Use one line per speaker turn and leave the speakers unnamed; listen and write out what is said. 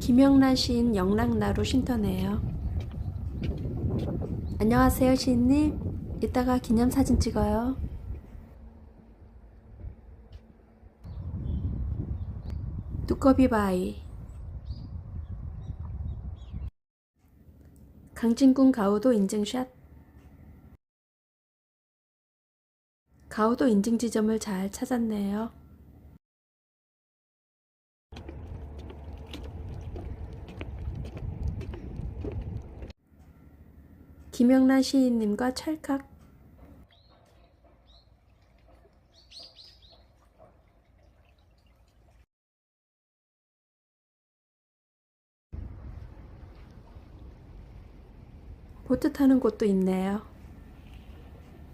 김영란 시인 영락나루 쉼터네요. 안녕하세요, 시인님. 이따가 기념사진 찍어요. 두꺼비 바위 강진군 가우도 인증샷 가우도 인증 지점을 잘 찾았네요. 김영란 시인님과 찰칵 보트 타는 곳도 있네요.